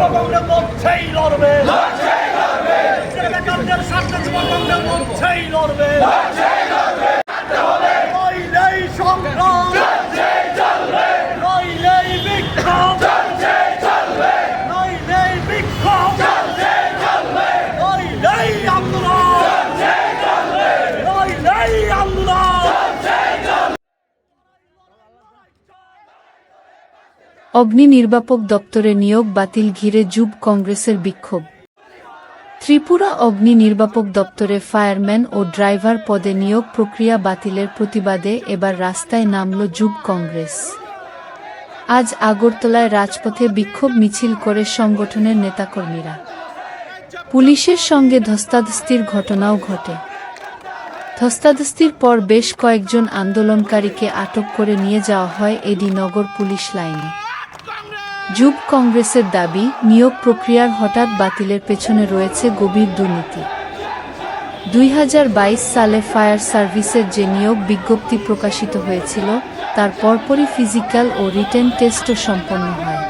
যুবকংগ্রেস লড়ছেই লড়বে। বেকারদের স্বার্থে যুবকংগ্রেস লড়ছেই লড়বে। সংগ্রাম। অগ্নি নির্বাপক দপ্তরে নিয়োগ বাতিল ঘিরে যুব কংগ্রেসের বিক্ষোভ। ত্রিপুরা অগ্নি নির্বাপক দপ্তরে ফায়ারম্যান ও ড্রাইভার পদে নিয়োগ প্রক্রিয়া বাতিলের প্রতিবাদে এবার রাস্তায় নামল যুব কংগ্রেস। আজ আগরতলায় রাজপথে বিক্ষোভ মিছিল করে সংগঠনের নেতাকর্মীরা। পুলিশের সঙ্গে ধস্তাধস্তির ঘটনাও ঘটে। ধস্তাধস্তির পর বেশ কয়েকজন আন্দোলনকারীকে আটক করে নিয়ে যাওয়া হয় এডি নগর পুলিশ লাইনে। যুব কংগ্রেসের দাবি, নিয়োগ প্রক্রিয়ার হঠাৎ বাতিলের পেছনে রয়েছে গভীর দুর্নীতি। দুই হাজার বাইশ সালে ফায়ার সার্ভিসের যে নিয়োগ বিজ্ঞপ্তি প্রকাশিত হয়েছিল, তার পরপরই ফিজিক্যাল ও রিটেন টেস্টও সম্পন্ন হয়।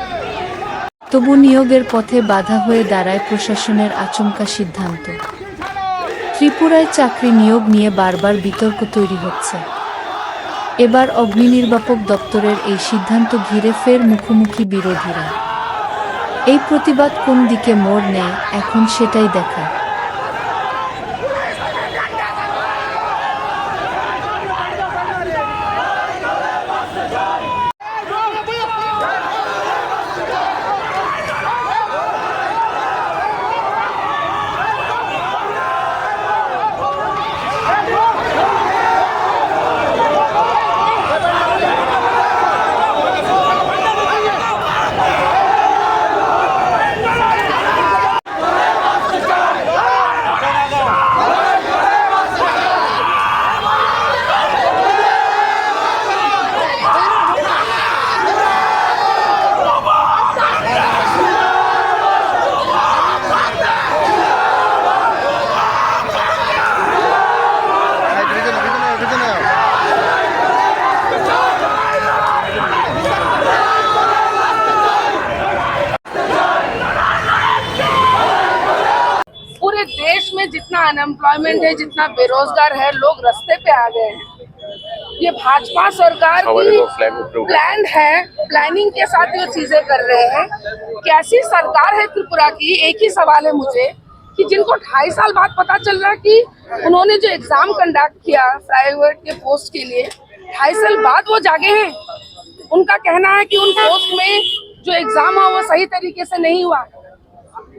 তবু নিয়োগের পথে বাধা হয়ে দাঁড়ায় প্রশাসনের আচমকা সিদ্ধান্ত। ত্রিপুরায় চাকরি নিয়োগ নিয়ে বারবার বিতর্ক তৈরি হচ্ছে। এবার অগ্নি নির্বাপক দপ্তরের এই সিদ্ধান্ত ঘিরে ফের মুখোমুখি বিরোধীরা। এই প্রতিবাদ কোন দিকে মোড় নেয়, এখন সেটাই দেখা। में जितना अनएम्प्लॉयमेंट है जितना बेरोजगार है लोग रस्ते पे आ गए हैं। ये भाजपा सरकार की प्लान है प्लानिंग के साथ ये चीज़ें कर रहे हैं। कैसी सरकार है त्रिपुरा की? एक ही सवाल है मुझे कि जिनको ढाई साल बाद पता चल रहा है कि उन्होंने जो एग्ज़ाम कंडक्ट किया प्राइवेट के पोस्ट के लिए ढाई साल बाद वो जागे हैं। उनका कहना है कि उन पोस्ट में जो एग्ज़ाम हुआ वो सही तरीके से नहीं हुआ।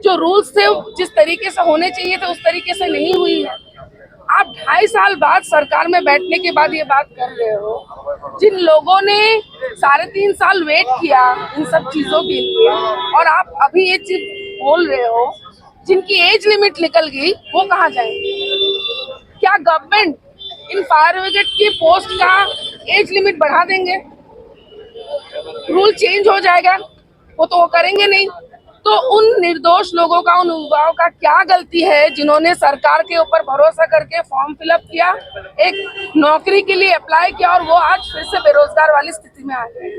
जो रूल्स थे, जिस तरीके से होने चाहिए थे, उस तरीके से नहीं हुई है। आप ढाई साल बाद सरकार में बैठने के बाद ये बात कर रहे हो। जिन लोगों ने साढ़े तीन साल वेट किया इन सब चीज़ों के लिए, और आप अभी ये चीज़ बोल रहे हो, जिनकी एज लिमिट निकल गई, वो कहाँ जाएँगे? क्या गवर्नमेंट इन फायर ब्रिगेड की पोस्ट का एज लिमिट बढ़ा देंगे? रूल चेंज हो जाएगा, वो तो वो करेंगे नहीं। तो उन निर्दोष लोगों का, उन युवाओं का क्या गलती है जिन्होंने सरकार के ऊपर भरोसा करके फॉर्म फिलअप किया, एक नौकरी के लिए अप्लाई किया और वो आज फिर से बेरोजगार वाली स्थिति में आ गए